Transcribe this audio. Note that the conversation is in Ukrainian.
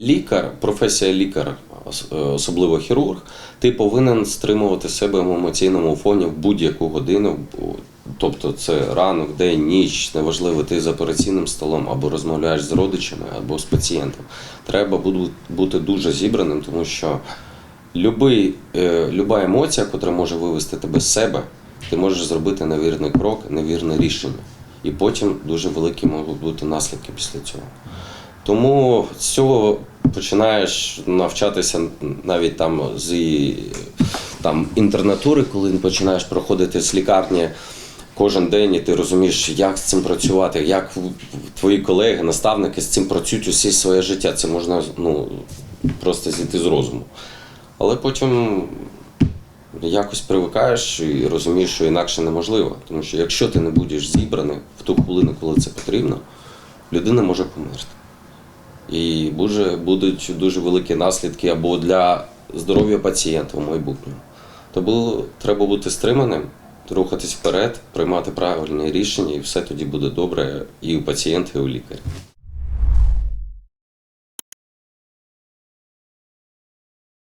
Лікар, професія лікар, е, особливо хірург, ти повинен стримувати себе в емоційному фоні в будь-яку годину. Тобто це ранок, день, ніч, неважливо, ти за операційним столом або розмовляєш з родичами, або з пацієнтом. Треба бути дуже зібраним, тому що любий, е, люба емоція, яка може вивести тебе з себе, ти можеш зробити невірний крок, невірне рішення. І потім дуже великі можуть бути наслідки після цього. Тому з цього починаєш навчатися навіть там з там, інтернатури, коли починаєш проходити з лікарні кожен день, і ти розумієш, як з цим працювати, як твої колеги, наставники з цим працюють усі своє життя. Це можна ну, просто зійти з розуму. Але потім якось привикаєш і розумієш, що інакше неможливо. Тому що якщо ти не будеш зібраний в ту хвилину, коли це потрібно, людина може померти. І буде, будуть дуже великі наслідки або для здоров'я пацієнта в майбутньому. Тому треба бути стриманим, рухатись вперед, приймати правильні рішення, і все тоді буде добре і у пацієнта, і у лікаря.